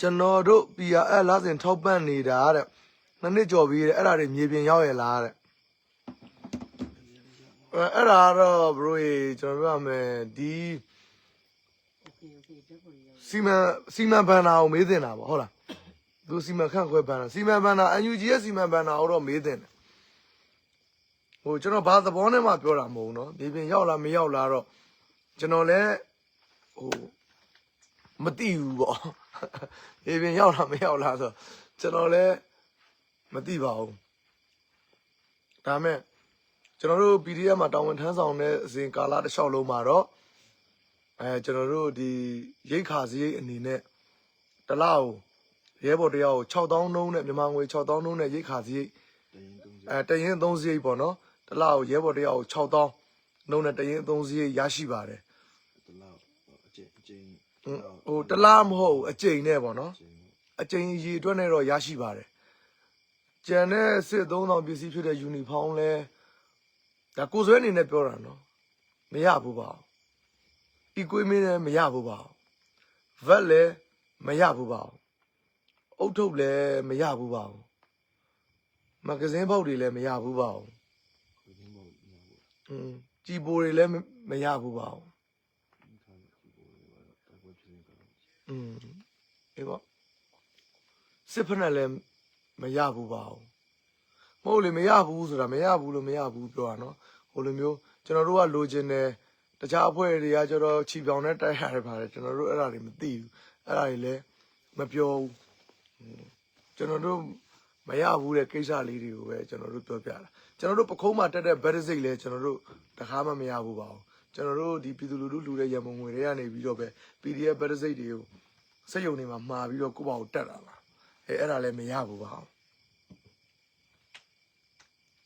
ကျွန်တော်တို့ PRL လာစဉ်ထောက်ပံ့နေတာတဲ့နှစ်နှစ်ကျော်ပြီးတဲ့အဲ့ဒါတွေမြေပြင်ရောက်ရလားတဲ့အဲ့အဲ့ဒါကတော့ bro ရေကျွန်တော်ပြောရမယ်ဒီ โอเคโอเคဓာတ်ပုံရောက် စီမံစီမံဘဏ္ဍာကိုမေးတင်တာပေါ့ဟုတ်လားသူစီမံခန့်ခွဲဘဏ္ဍာစီမံဘဏ္ဍာ UNG ရဲ့စီမံဘဏ္ဍာကိုတော့မေးတင်တယ်ဟိုကျွန်တော်ဘာသဘောနဲ့မှပြောတာမဟုတ်ဘူးเนาะမြေပြင်ရောက်လားမရောက်လားတော့ကျွန်တော်လည်းဟို မသိဘူးပေါ့မြေပြင်ရောက်လားမရောက်လားဆိုတော့ကျွန်တော်လည်းမသိပါဘူးဒါမဲ့ကျွန်တော်တို့ PDF မှာတာဝန်ထမ်းဆောင်တဲ့အစဉ်ကာလတစ်လျှောက်လုံးမှာတော့အဲကျွန်တော်တို့ဒီရိတ်ခါစရိတ်အနေနဲ့တစ်လောက်ရဲဘော်တယောက်ကို6000နှုန်းနဲ့မြန်မာငွေ6000နှုန်းနဲ့ရိတ်ခါစရိတ်အဲတရင်3စရိတ်ပေါ့နော်တစ်လောက်ရဲဘော်တယောက်ကို6000နှုန်းနဲ့တရင်3စရိတ်ရရှိပါတယ်တလောက်အကျဉ်အကျဉ် ဟိုတစ်လားမဟုတ်ဘူးအကျိန်နဲ့ပေါ့နော်အကျိန်ရီအတွက်နဲ့တော့ရရှိပါတယ်ကျန်တဲ့စစ်3000ပစ္စည်းဖြစ်တဲ့ယူနီဖောင်းလဲဒါကိုယ်စွဲအနေနဲ့ပြောတာနော်မရဘူးပါဘူး equipment လည်းမရဘူးပါဘူး vet လည်းမရဘူးပါဘူးအုတ်ထုတ်လည်းမရဘူးပါဘူးမဂဇင်းပေါက်တွေလည်းမရဘူးပါဘူးဒီမောင်ညာဘောอืมကြည်ပိုတွေလည်းမမရဘူးပါဘူး ခါဒီဘောတော့တိုက်ပွဲဖြစ်နေတာ อืมအေးပေါ့စစ်ဖက်နဲ့လည်းမရဘူးပါဘူးမဟုတ်လေမရဘူးဆိုတာမရဘူးလို့မရဘူးပြောတာနော်ဟိုလိုမျိုးကျွန်တော်တို့ကလိုချင်တယ်တခြားအဖွဲ့တွေကကျတော့ခြိပြောင်နဲ့တိုက်ရတယ်ပါတယ်ကျွန်တော်တို့အဲ့ဒါတွေမသိဘူးအဲ့ဒါတွေလည်းမပြောဘူးကျွန်တော်တို့မရဘူးတဲ့ကိစ္စလေးတွေကိုပဲကျွန်တော်တို့ပြောပြတာကျွန်တော်တို့ပခုံးမှာတက်တဲ့ benefit လဲကျွန်တော်တို့တခါမှမရဘူးပါဘူး ကျွန်တော်တို့ဒီပြည်သူလူထုလူတဲ့ရမုံငွေတွေကနေပြီးတော့ပဲ PDF ဗက်ဒစိတ်တွေကိုစက်ယုံတွေမှာမှာပြီးတော့ကိုယ့်ဘာကိုတက်တာပါအဲအဲ့ဒါလည်းမရဘူးပါဘူး